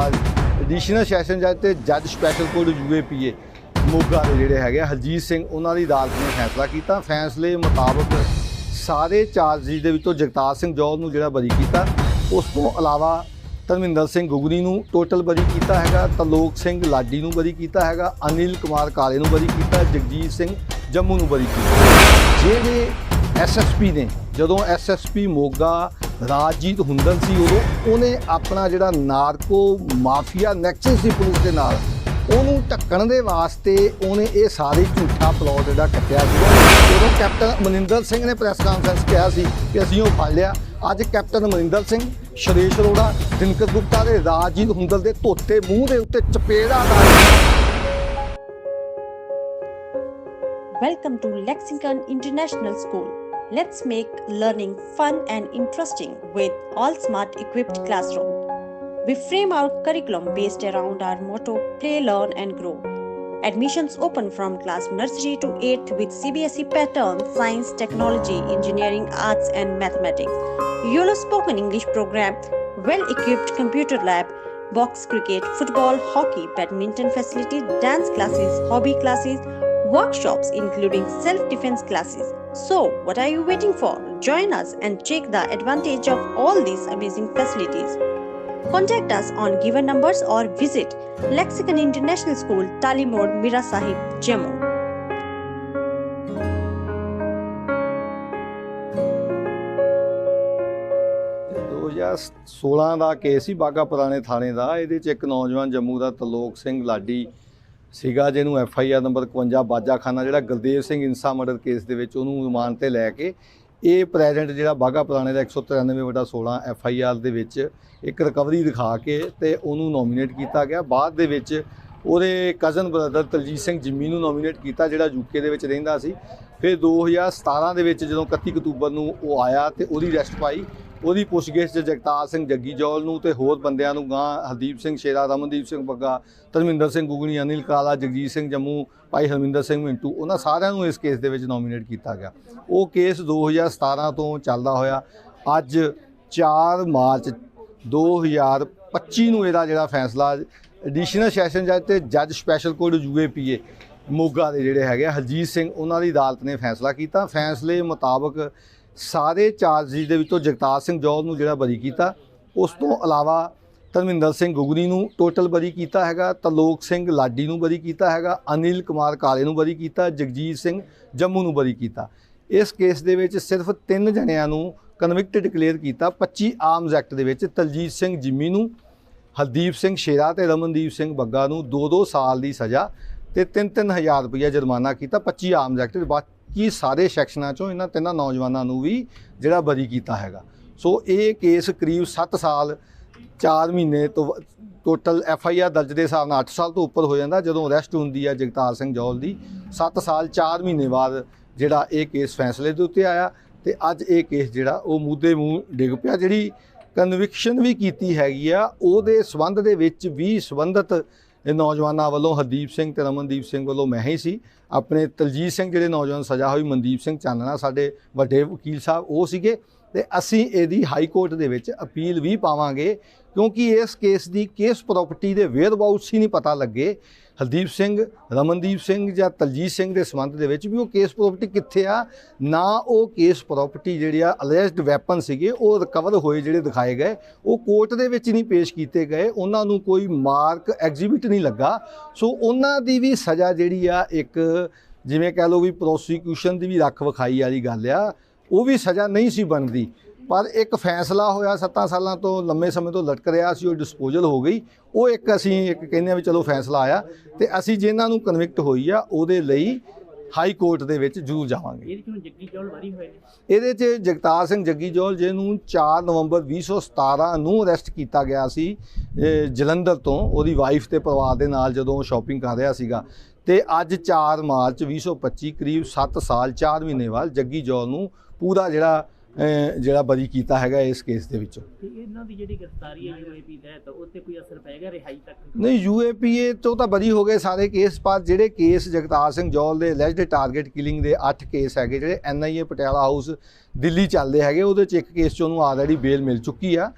ਮਾਮਲਾ additional session ਜੱਜ ਤੇ ਜੱਜ ਸਪੈਸ਼ਲ ਕੋਰਟ ਯੂਏਪੀਏ ਮੋਗਾ ਦੇ ਜਿਹੜੇ ਹੈਗੇ ਹਰਜੀਤ ਸਿੰਘ, ਉਹਨਾਂ ਦੀ ਅਦਾਲਤ ਨੇ ਫੈਸਲਾ ਕੀਤਾ। ਫੈਸਲੇ ਮੁਤਾਬਕ ਸਾਰੇ ਚਾਰਜਿਸ ਦੇ ਵਿੱਚੋਂ ਜਗਤਾਰ ਸਿੰਘ ਜੌਲ ਨੂੰ ਜਿਹੜਾ ਬਰੀ ਕੀਤਾ, ਉਸ ਤੋਂ ਇਲਾਵਾ ਧਰਮਿੰਦਰ ਸਿੰਘ ਗੁਗਨੀ ਨੂੰ ਟੋਟਲ ਬਰੀ ਕੀਤਾ ਹੈਗਾ, ਤਲੋਕ ਸਿੰਘ ਲਾਡੀ ਨੂੰ ਬਰੀ ਕੀਤਾ ਹੈਗਾ, ਅਨਿਲ ਕੁਮਾਰ ਕਾਲੇ ਨੂੰ ਬਰੀ ਕੀਤਾ, ਜਗਜੀਤ ਸਿੰਘ ਜੰਮੂ ਨੂੰ ਬਰੀ ਕੀਤਾ। ਜਿਹੜੇ ਐਸਐਸਪੀ ਨੇ, ਜਦੋਂ ਐਸਐਸਪੀ ਮੋਗਾ ਰਾਜਜੀਤ ਹੁੰਦਲ ਸੀ ਉਦੋਂ, ਉਹਨੇ ਆਪਣਾ ਜਿਹੜਾ ਨਾਰਕੋ ਮਾਫੀਆ ਨੈਕਸਸ ਸੀ ਪੁਲਿਸ ਦੇ ਨਾਲ, ਉਹਨੂੰ ਢੱਕਣ ਦੇ ਵਾਸਤੇ ਉਹਨੇ ਇਹ ਸਾਰੇ ਝੂਠਾ ਪਲਾਟ ਜਿਹੜਾ ਕੱਟਿਆ ਸੀਗਾ ਉਦੋਂ ਕੈਪਟਨ ਮਨਿੰਦਰ ਸਿੰਘ ਨੇ ਪ੍ਰੈਸ ਕਾਨਫਰੰਸ ਕਿਹਾ ਸੀ ਕਿ ਅਸੀਂ ਉਹ ਫੜ ਲਿਆ ਅੱਜ ਕੈਪਟਨ ਮਨਿੰਦਰ ਸਿੰਘ, ਸ਼ਰੇਸ਼ ਅਰੋੜਾ, ਦਿਨਕਰ ਗੁਪਤਾ ਦੇ ਰਾਜਜੀਤ ਹੁੰਦਲ ਦੇ ਧੋਤੇ ਮੂੰਹ ਦੇ ਉੱਤੇ ਚਪੇੜਾ ਦਾ Welcome to Lexington International School. Let's make learning fun and interesting with all smart equipped classroom. We frame our curriculum based around our motto play, learn and grow. Admissions open from class nursery to 8th with CBSE pattern, science, technology, engineering, arts and mathematics. YOLO spoken English program, well equipped computer lab, box cricket, football, hockey, badminton facility, dance classes, hobby classes, workshops including self-defense classes. So, what are you waiting for? Join us and take the advantage of all these amazing facilities. Contact us on given numbers or visit Lexicon International School, Tali Road, Mira Sahib, Jammu. ਇਹ 2016 ਦਾ case ਸੀ ਬਾਗਾ ਪੁਰਾਣੇ ਥਾਣੇ ਦਾ ਇਹਦੇ ਚ ਇੱਕ ਨੌਜਵਾਨ ਜੰਮੂ ਦਾ ਤਲੋਕ ਸਿੰਘ ਲਾਡੀ ਸੀਗਾ ਜਿਹਨੂੰ F I R number 51 Bajakhana, ਜਿਹੜਾ ਗੁਰਦੇਵ ਸਿੰਘ ਇਨਸਾ ਮਰਡਰ ਕੇਸ ਦੇ ਵਿੱਚ ਉਹਨੂੰ ਰਿਮਾਂਡ ਤੇ ਲੈ ਕੇ ਇਹ ਪ੍ਰੈਜ਼ੈਂਟ ਜਿਹੜਾ ਬਾਗਾ ਪੁਰਾਣੇ ਦਾ 193 ਵਟਾ 16 ਐਫ ਆਈ ਆਰ ਦੇ ਵਿੱਚ ਇੱਕ ਰਿਕਵਰੀ ਦਿਖਾ ਕੇ ਤੇ ਉਹਨੂੰ ਨੋਮੀਨੇਟ ਕੀਤਾ ਗਿਆ। ਬਾਅਦ ਦੇ ਵਿੱਚ ਉਹਦੇ ਕਜ਼ਨ ਬ੍ਰਦਰ ਤਲਜੀਤ ਸਿੰਘ ਜਿੰਮੀ ਨੂੰ ਨੋਮੀਨੇਟ ਕੀਤਾ, ਜਿਹੜਾ ਯੂਕੇ ਦੇ ਵਿੱਚ ਰਹਿੰਦਾ ਸੀ। ਫਿਰ 2017 ਦੇ ਵਿੱਚ ਜਦੋਂ 31 ਅਕਤੂਬਰ ਨੂੰ ਉਹ ਆਇਆ ਤੇ ਉਹਦੀ ਅਰੈਸਟ ਪਾਈ। ਉਹਦੀ ਪੁੱਛਗਿੱਛ 'ਚ ਜਗਤਾਰ ਸਿੰਘ ਜੱਗੀ ਜੌਲ ਨੂੰ ਤੇ ਹੋਰ ਬੰਦਿਆਂ ਨੂੰ ਗਾਂ ਹਰਦੀਪ ਸਿੰਘ ਸ਼ੇਰਾ ਰਮਨਦੀਪ ਸਿੰਘ ਬੱਗਾ ਧਰਮਿੰਦਰ ਸਿੰਘ ਗੁਗਣੀ ਅਨਿਲ ਕਾਲਾ ਜਗਜੀਤ ਸਿੰਘ ਜੰਮੂ ਭਾਈ ਹਰਮਿੰਦਰ ਸਿੰਘ ਮਿੰਟੂ ਉਹਨਾਂ ਸਾਰਿਆਂ ਨੂੰ ਇਸ ਕੇਸ ਦੇ ਵਿੱਚ ਨੋਮੀਨੇਟ ਕੀਤਾ ਗਿਆ। ਉਹ ਕੇਸ 2017 ਤੋਂ ਚੱਲਦਾ ਹੋਇਆ। ਅੱਜ 4 ਮਾਰਚ 2025 ਨੂੰ ਇਹਦਾ ਜਿਹੜਾ ਫੈਸਲਾ ਐਡੀਸ਼ਨਲ ਸੈਸ਼ਨ ਜੱਜ ਤੇ ਜੱਜ ਸਪੈਸ਼ਲ ਕੋਰਟ ਯੂਏਪੀਏ ਮੋਗਾ ਦੇ ਜਿਹੜੇ ਹੈਗੇ ਆ, ਹਰਜੀਤ ਸਿੰਘ ਉਹਨਾਂ ਦੀ ਅਦਾਲਤ ਨੇ ਫੈਸਲਾ ਕੀਤਾ। ਫੈਸਲੇ ਮੁਤਾਬਕ ਸਾਰੇ ਚਾਰਜਿਸ ਦੇ ਵਿੱਚੋਂ ਜਗਤਾਰ ਸਿੰਘ ਜੌਲ ਨੂੰ ਜਿਹੜਾ ਬਰੀ ਕੀਤਾ, ਉਸ ਤੋਂ ਇਲਾਵਾ ਧਰਮਿੰਦਰ ਸਿੰਘ ਗੁਗਨੀ ਨੂੰ ਟੋਟਲ ਬਰੀ ਕੀਤਾ ਹੈਗਾ, ਤਲੋਕ ਸਿੰਘ ਲਾਡੀ ਨੂੰ ਬਰੀ ਕੀਤਾ ਹੈਗਾ, ਅਨਿਲ ਕੁਮਾਰ ਕਾਲੇ ਨੂੰ ਬਰੀ ਕੀਤਾ, ਜਗਜੀਤ ਸਿੰਘ ਜੰਮੂ ਨੂੰ ਬਰੀ ਕੀਤਾ। ਇਸ ਕੇਸ ਦੇ ਵਿੱਚ ਸਿਰਫ ਤਿੰਨ ਜਣਿਆਂ ਨੂੰ ਕਨਵਿਕਟ ਡਿਕਲੇਅਰ ਕੀਤਾ 25 ਆਰਮਸ ਐਕਟ ਦੇ ਵਿੱਚ ਤਲਜੀਤ ਸਿੰਘ ਜਿੰਮੀ ਨੂੰ, ਹਰਦੀਪ ਸਿੰਘ ਸ਼ੇਰਾ ਤੇ ਰਮਨਦੀਪ ਸਿੰਘ ਬੱਗਾ ਨੂੰ 2-2 ਸਾਲ ਦੀ ਸਜ਼ਾ ਤੇ 3-3000 ਰੁਪਇਆ ਜੁਰਮਾਨਾ ਕੀਤਾ 25 ਆਰਮਸ ਐਕਟ ਦੇ ਕਿ ਸਾਰੇ ਸੈਕਸ਼ਨਾਂ ਚੋਂ ਇਹਨਾਂ ਤਿੰਨਾਂ ਨੌਜਵਾਨਾਂ ਨੂੰ ਵੀ ਜਿਹੜਾ ਬਰੀ ਕੀਤਾ ਹੈਗਾ। ਸੋ ਇਹ ਕੇਸ ਕਰੀਬ 7 ਸਾਲ 4 ਮਹੀਨੇ ਤੋਂ ਟੋਟਲ ਐਫ ਆਈ ਆਰ ਦਰਜ ਦੇ ਹਿਸਾਬ ਨਾਲ 8 ਸਾਲ ਤੋਂ ਉੱਪਰ ਹੋ ਜਾਂਦਾ, ਜਦੋਂ ਅਰੈਸਟ ਹੁੰਦੀ ਹੈ ਜਗਤਾਰ ਸਿੰਘ ਜੌਲ ਦੀ। 7 ਸਾਲ 4 ਮਹੀਨੇ ਬਾਅਦ ਜਿਹੜਾ ਇਹ ਕੇਸ ਫੈਸਲੇ ਦੇ ਉੱਤੇ ਆਇਆ ਤੇ ਅੱਜ ਇਹ ਕੇਸ ਜਿਹੜਾ ਉਹ ਮੂਦੇ ਮੂੰਹ ਡਿੱਗ ਪਿਆ। ਜਿਹੜੀ ਕਨਵਿਕਸ਼ਨ ਵੀ ਕੀਤੀ ਹੈਗੀ ਆ, ਉਹਦੇ ਸਬੰਧ ਦੇ ਵਿੱਚ ਵੀ ਸੰਬੰਧਤ ਇਹ ਨੌਜਵਾਨਾਂ ਵੱਲੋਂ ਹਰਦੀਪ ਸਿੰਘ ਤੇ ਰਮਨਦੀਪ ਸਿੰਘ ਵੱਲੋਂ ਮੈਂ ਹੀ ਸੀ। ਆਪਣੇ ਤਲਜੀਤ ਸਿੰਘ, ਜਿਹੜੇ ਨੌਜਵਾਨ ਸਜ਼ਾ ਹੋਈ, ਮਨਦੀਪ ਸਿੰਘ ਚਾਨਣਾ, ਸਾਡੇ ਵੱਡੇ ਵਕੀਲ ਸਾਹਿਬ, ਉਹ ਸੀਗੇ। ਤੇ ਅਸੀਂ ਇਹਦੀ ਹਾਈ ਕੋਰਟ ਦੇ ਵਿੱਚ ਅਪੀਲ ਵੀ ਪਾਵਾਂਗੇ, ਕਿਉਂਕਿ ਇਸ ਕੇਸ ਦੀ ਕੇਸ ਪ੍ਰਾਪਰਟੀ ਦੇ ਵੇਅਰ ਅਬਾਊਟਸ ਹੀ ਨਹੀਂ ਪਤਾ ਲੱਗੇ। ਹਲਦੀਪ ਸਿੰਘ, ਰਮਨਦੀਪ ਸਿੰਘ ਜਾਂ ਤਲਜੀਤ ਸਿੰਘ ਦੇ ਸੰਬੰਧ ਦੇ ਵਿੱਚ ਵੀ ਉਹ ਕੇਸ ਪ੍ਰਾਪਰਟੀ ਕਿੱਥੇ ਆ, ਨਾ ਉਹ ਕੇਸ ਪ੍ਰਾਪਰਟੀ ਜਿਹੜੀ ਆ ਅਲੈਜਡ ਵੈਪਨ ਸੀਗੇ, ਉਹ ਰਿਕਵਰ ਹੋਏ ਜਿਹੜੇ ਦਿਖਾਏ ਗਏ, ਉਹ ਕੋਰਟ ਦੇ ਵਿੱਚ ਨਹੀਂ ਪੇਸ਼ ਕੀਤੇ ਗਏ, ਉਹਨਾਂ ਨੂੰ ਕੋਈ ਮਾਰਕ ਐਗਜ਼ੀਬਿਟ ਨਹੀਂ ਲੱਗਾ। ਸੋ ਉਹਨਾਂ ਦੀ ਵੀ ਸਜ਼ਾ ਜਿਹੜੀ ਆ ਇੱਕ ਜਿਵੇਂ ਕਹਿ ਲਓ ਵੀ ਪ੍ਰੋਸੀਕਿਊਸ਼ਨ ਦੀ ਵੀ ਰੱਖ ਵਿਖਾਈ ਵਾਲੀ ਗੱਲ ਆ ਉਹ ਵੀ ਸਜ਼ਾ ਨਹੀਂ ਸੀ ਬਣਦੀ। ਪਰ ਇੱਕ ਫੈਸਲਾ ਹੋਇਆ 7 ਸਾਲਾਂ ਤੋਂ, ਲੰਮੇ ਸਮੇਂ ਤੋਂ ਲਟਕ ਰਿਹਾ ਸੀ, ਉਹ ਡਿਸਪੋਜ਼ਲ ਹੋ ਗਈ। ਉਹ ਇੱਕ ਅਸੀਂ ਇੱਕ ਕਹਿੰਦੇ ਆ ਵੀ ਚਲੋ ਫੈਸਲਾ ਆਇਆ ਤੇ ਅਸੀਂ ਜਿਨ੍ਹਾਂ ਨੂੰ ਕਨਵਿਕਟ ਹੋਈ ਆ, ਉਹਦੇ ਲਈ ਹਾਈ ਕੋਰਟ ਦੇ ਵਿੱਚ ਜ਼ਰੂਰ ਜਾਵਾਂਗੇ। ਇਹਦੇ ਚੋਂ ਜੱਗੀ ਚੌਲ ਵਾਰੀ ਹੋਏ ਨੇ। ਇਹਦੇ 'ਚ ਜਗਤਾਰ ਸਿੰਘ ਜੱਗੀ ਜੋਲ ਜਿਹਨੂੰ 4 ਨਵੰਬਰ 2017 ਨੂੰ ਅਰੈਸਟ ਕੀਤਾ ਗਿਆ ਸੀ ਜਲੰਧਰ ਤੋਂ ਉਹਦੀ ਵਾਈਫ ਤੇ ਪਰਿਵਾਰ ਦੇ ਨਾਲ ਜਦੋਂ ਸ਼ਾਪਿੰਗ ਕਰ ਰਿਹਾ ਸੀਗਾ। ਤੇ ਅੱਜ 4 ਮਾਰਚ 2025 ਕਰੀਬ 7 ਸਾਲ 4 ਮਹੀਨੇ ਬਾਅਦ ਜੱਗੀ ਜੋਲ ਨੂੰ ਪੂਰਾ ਜਿਹੜਾ ਜਿਹੜਾ ਬਰੀ ਕੀਤਾ ਹੈਗਾ ਇਸ ਕੇਸ ਦੇ ਵਿੱਚੋਂ। ਇਹਨਾਂ ਦੀ ਜਿਹੜੀ ਗ੍ਰਿਫਤਾਰੀ ਹੈ ਯੂਏਪੀ ਤਹਿਤ ਉਹ ਤੇ ਕੋਈ ਅਸਰ ਪਏਗਾ ਰਿਹਾਈ ਤੱਕ? ਨਹੀਂ ਯੂਏਪੀਏ ਤੋਂ ਤਾਂ ਬਰੀ ਹੋ ਗਏ ਸਾਰੇ ਕੇਸ ਪਰ ਜਿਹੜੇ ਕੇਸ ਜਗਤਾਰ ਸਿੰਘ ਜੌਲ ਦੇ ਅਲੈਜਡ ਟਾਰਗੇਟ ਕਿਲਿੰਗ ਦੇ 8 ਕੇਸ ਹੈਗੇ ਜਿਹੜੇ ਐਨਆਈਏ ਪਟਿਆਲਾ ਹਾਊਸ ਦਿੱਲੀ ਚੱਲਦੇ ਹੈਗੇ ਉਹਦੇ ਚ ਇੱਕ ਕੇਸ ਚ ਉਹਨੂੰ ਆਲਰੇਡੀ ਬੇਲ ਮਿਲ ਚੁੱਕੀ ਆ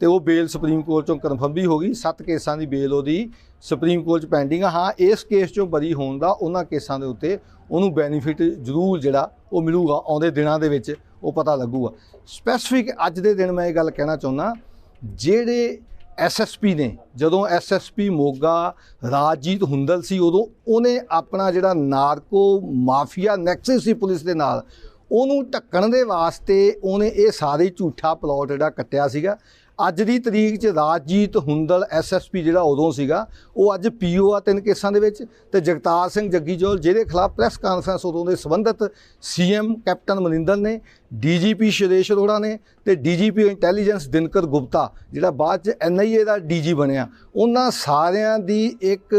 ਤੇ ਉਹ ਬੇਲ ਸੁਪਰੀਮ ਕੋਰਟ ਚੋਂ ਕਨਫਰਮ ਵੀ ਹੋ ਗਈ। ਸੱਤ ਕੇਸਾਂ ਦੀ ਬੇਲ ਉਹਦੀ ਸੁਪਰੀਮ ਕੋਰਟ 'ਚ ਪੈਂਡਿੰਗ ਆ। ਹਾਂ ਇਸ ਕੇਸ ਚੋਂ ਬਰੀ ਹੋਣ ਦਾ ਉਹਨਾਂ ਕੇਸਾਂ ਦੇ ਉੱਤੇ ਉਹਨੂੰ ਬੈਨੀਫਿਟ ਜ਼ਰੂਰ ਜਿਹੜਾ ਉਹ ਮਿਲੂਗਾ ਆਉਂਦੇ ਦਿਨਾਂ ਦੇ ਵਿੱਚ। ਉਹ ਪਤਾ ਲੱਗੂਗਾ। ਸਪੈਸੀਫਿਕ ਅੱਜ ਦੇ ਦਿਨ ਮੈਂ ਇਹ ਗੱਲ ਕਹਿਣਾ ਚਾਹੁੰਦਾ, ਜਿਹੜੇ ਐਸਐਸਪੀ ਨੇ, ਜਦੋਂ ਐਸਐਸਪੀ ਮੋਗਾ ਰਾਜਜੀਤ ਹੁੰਦਲ ਸੀ, ਉਦੋਂ ਉਹਨੇ ਆਪਣਾ ਜਿਹੜਾ ਨਾਰਕੋ ਮਾਫੀਆ ਨੈਕਸਸ ਸੀ ਪੁਲਿਸ ਦੇ ਨਾਲ, ਉਹਨੂੰ ਢੱਕਣ ਦੇ ਵਾਸਤੇ ਉਹਨੇ ਇਹ ਸਾਰੇ ਝੂਠਾ ਪਲਾਟ ਜਿਹੜਾ ਕੱਟਿਆ ਸੀਗਾ। ਅੱਜ ਦੀ ਤਰੀਕ 'ਚ ਰਾਜਜੀਤ ਹੁੰਦਲ ਐਸਐਸਪੀ ਜਿਹੜਾ ਉਦੋਂ ਸੀਗਾ, ਉਹ ਅੱਜ ਪੀਓ ਆ ਤਿੰਨ ਕੇਸਾਂ ਦੇ ਵਿੱਚ ਤੇ ਜਗਤਾਰ ਸਿੰਘ ਜੱਗੀਜੋਲ ਜਿਹਦੇ ਖਿਲਾਫ ਪ੍ਰੈਸ ਕਾਨਫਰੰਸ ਉਦੋਂ ਦੇ ਸੰਬੰਧਤ ਸੀਐਮ ਕੈਪਟਨ ਮਨਿੰਦਰ ਨੇ, ਡੀਜੀਪੀ ਸ਼ਿਰੇਸ਼ ਅਰੋੜਾ ਨੇ ਤੇ ਡੀਜੀਪੀ ਇੰਟੈਲੀਜੈਂਸ ਦਿਨਕਰ ਗੁਪਤਾ, ਜਿਹੜਾ ਬਾਅਦ ਚ ਐਨਆਈਏ ਦਾ ਡੀਜੀ ਬਣਿਆ। ਉਹਨਾਂ ਸਾਰਿਆਂ ਦੀ ਇੱਕ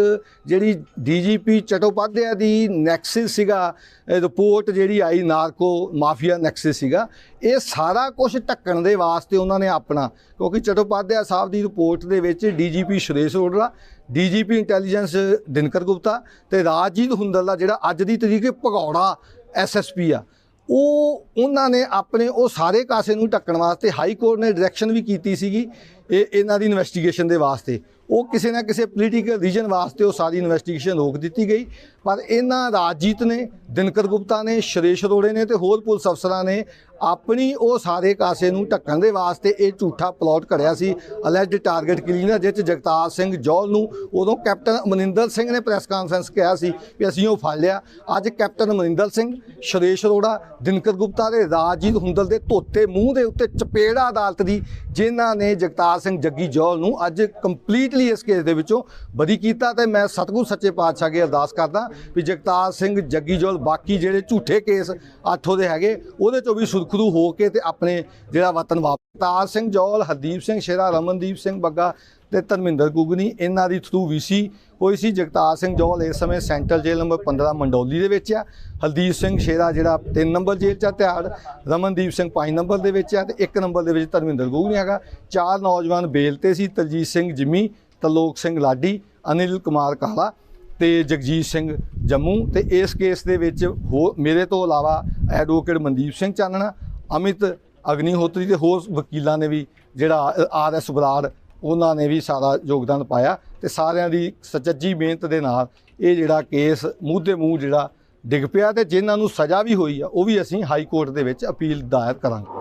ਜਿਹੜੀ ਡੀਜੀਪੀ ਚਟੋਪਾਧਿਆ ਦੀ ਨੈਕਸਿਸ ਸੀਗਾ ਰਿਪੋਰਟ ਜਿਹੜੀ ਆਈ ਨਾਰਕੋ ਮਾਫੀਆ ਨੈਕਸਿਸ ਸੀਗਾ, ਇਹ ਸਾਰਾ ਕੁਝ ਢੱਕਣ ਦੇ ਵਾਸਤੇ ਉਹਨਾਂ ਨੇ ਆਪਣਾ, ਕਿਉਂਕਿ ਕਿਉਂਕਿ ਚਟੋਪਾਧਿਆ ਸਾਹਿਬ ਦੀ ਰਿਪੋਰਟ ਦੇ ਵਿੱਚ DGP Suresh Arora, DGP intelligence Dinkar Gupta ਤੇ ਰਾਜਜੀਤ ਹੁੰਦਲ ਦਾ ਜਿਹੜਾ ਅੱਜ ਦੀ ਤਰੀਕ ਭਗੌੜਾ ਐਸਐਸਪੀ ਆ। ਉਹ, ਉਹਨਾਂ ਨੇ ਆਪਣੇ, ਉਹ ਸਾਰੇ ਕਾਸੇ ਨੂੰ ਢੱਕਣ ਵਾਸਤੇ ਹਾਈ ਕੋਰਟ ਨੇ ਡਾਇਰੈਕਸ਼ਨ ਵੀ ਕੀਤੀ ਸੀਗੀ। ਇਹ ਇਹਨਾਂ ਦੀ ਇਨਵੈਸਟੀਗੇਸ਼ਨ ਦੇ ਵਾਸਤੇ। ਉਹ ਕਿਸੇ ਨਾ ਕਿਸੇ ਪੋਲੀਟੀਕਲ ਰੀਜਨ ਵਾਸਤੇ ਉਹ ਸਾਰੀ ਇਨਵੈਸਟੀਗੇਸ਼ਨ ਰੋਕ ਦਿੱਤੀ ਗਈ। ਪਰ ਇਹਨਾਂ ਰਾਜਜੀਤ ਨੇ, ਦਿਨਕਰ ਗੁਪਤਾ ਨੇ, ਸ਼ਰੇਸ਼ ਅਰੋੜੇ ਨੇ ਤੇ ਹੋਰ ਪੁਲਿਸ ਅਫਸਰਾਂ ਨੇ ਆਪਣੀ ਉਹ ਸਾਰੇ ਕਾਸੇ ਨੂੰ ਢੱਕਣ ਦੇ ਵਾਸਤੇ ਇਹ ਝੂਠਾ ਪਲਾਟ ਘੜਿਆ ਸੀ। ਅਲੈਜਡ ਟਾਰਗੇਟ ਕਲੀਨਰ ਜਿਸ 'ਚ ਜਗਤਾਰ ਸਿੰਘ ਜੌਲ ਨੂੰ ਉਦੋਂ ਕੈਪਟਨ ਮਨਿੰਦਰ ਸਿੰਘ ਨੇ ਪ੍ਰੈਸ ਕਾਨਫਰੰਸ ਕਿਹਾ ਸੀ ਕਿ ਅਸੀਂ ਉਹ ਫੜ ਲਿਆ। ਅੱਜ ਕੈਪਟਨ ਮਨਿੰਦਰ ਸਿੰਘ, ਸ਼ਰੇਸ਼ ਅਰੋੜਾ, ਦਿਨਕਰ ਗੁਪਤਾ ਦੇ ਰਾਜਜੀਤ ਹੁੰਦਲ ਦੇ ਧੋਤੇ ਮੂੰਹ ਦੇ ਉੱਤੇ ਚਪੇੜਾ ਅਦਾਲਤ ਦੀ, ਜਿਨ੍ਹਾਂ ਨੇ ਜਗਤਾਰ ਸਿੰਘ ਜੱਗੀ ਜੌਲ ਨੂੰ ਅੱਜ ਕੰਪਲੀਟਲੀ ਇਸ ਕੇਸ ਦੇ ਵਿੱਚੋਂ ਬਰੀ ਕੀਤਾ ਤੇ ਮੈਂ ਸਤਿਗੁਰ ਸੱਚੇ ਪਾਤਸ਼ਾਹ ਅੱਗੇ ਅਰਦਾਸ ਕਰਦਾ ਵੀ ਜਗਤਾਰ ਸਿੰਘ ਜੱਗੀ ਜੌਲ ਬਾਕੀ ਜਿਹੜੇ ਝੂਠੇ ਕੇਸ ਆਠੋ ਦੇ ਹੈਗੇ, ਉਹਦੇ ਚੋਂ ਵੀ ਸੁਰਖਰੂ ਹੋ ਕੇ ਤੇ ਆਪਣੇ ਜਿਹੜਾ ਵਤਨ ਵਾਪਸ ਜਗਤਾਰ ਸਿੰਘ ਜੌਲ, ਹਰਦੀਪ ਸਿੰਘ ਸ਼ੇਰਾ, ਰਮਨਦੀਪ ਸਿੰਘ ਬੱਗਾ ਤੇ ਧਰਮਿੰਦਰ ਗੁਗਨੀ ਇਹਨਾਂ ਦੀ ਥਰੂ ਵੀਸੀ ਹੋਈ ਸੀ ਜਗਤਾਰ ਸਿੰਘ ਜੋਲ ਇਸ ਸਮੇਂ ਸੈਂਟਰਲ ਜੇਲ੍ਹ ਨੰਬਰ 15 ਮੰਡੋਲੀ ਦੇ ਵਿੱਚ ਆ। ਹਲਦੀਪ ਸਿੰਘ ਸ਼ੇਰਾ ਜਿਹੜਾ 3 ਨੰਬਰ ਜੇਲ੍ਹ 'ਚ ਆ, ਤਿਹਾੜ। ਰਮਨਦੀਪ ਸਿੰਘ 5 ਨੰਬਰ ਦੇ ਵਿੱਚ ਆ ਤੇ 1 ਨੰਬਰ ਦੇ ਵਿੱਚ ਧਰਮਿੰਦਰ ਗੁਗਨੀ ਹੈਗਾ। ਚਾਰ ਨੌਜਵਾਨ ਬੇਲ ਤੇ ਸੀ, ਤਰਜੀਤ ਸਿੰਘ ਜਿੰਮੀ, ਤਲੋਕ ਸਿੰਘ ਲਾਡੀ, ਅਨਿਲ ਕੁਮਾਰ ਕਾਲਾ ਤੇ ਜਗਜੀਤ ਸਿੰਘ ਜੰਮੂ ਤੇ ਇਸ ਕੇਸ ਦੇ ਵਿੱਚ ਹੋ ਮੇਰੇ ਤੋਂ ਇਲਾਵਾ ਐਡਵੋਕੇਟ ਮਨਦੀਪ ਸਿੰਘ ਚਾਨਣਾ, ਅਮਿਤ ਅਗਨੀਹੋਤਰੀ ਤੇ ਹੋਰ ਵਕੀਲਾਂ ਨੇ ਵੀ ਜਿਹੜਾ ਆਰ ਐਸ ਬਰਾੜ ਉਹਨਾਂ ਨੇ ਵੀ ਸਾਰਾ ਯੋਗਦਾਨ ਪਾਇਆ ਤੇ ਸਾਰਿਆਂ ਦੀ ਸਚੱਜੀ ਮਿਹਨਤ ਦੇ ਨਾਲ ਇਹ ਜਿਹੜਾ ਕੇਸ ਮੂੰਹ ਦੇ ਮੂੰਹ ਜਿਹੜਾ ਡਿੱਗ ਪਿਆ ਤੇ ਜਿਨ੍ਹਾਂ ਨੂੰ ਸਜ਼ਾ ਵੀ ਹੋਈ ਆ, ਉਹ ਵੀ ਅਸੀਂ ਹਾਈ ਕੋਰਟ ਦੇ ਵਿੱਚ ਅਪੀਲ ਦਾਇਰ ਕਰਾਂਗੇ।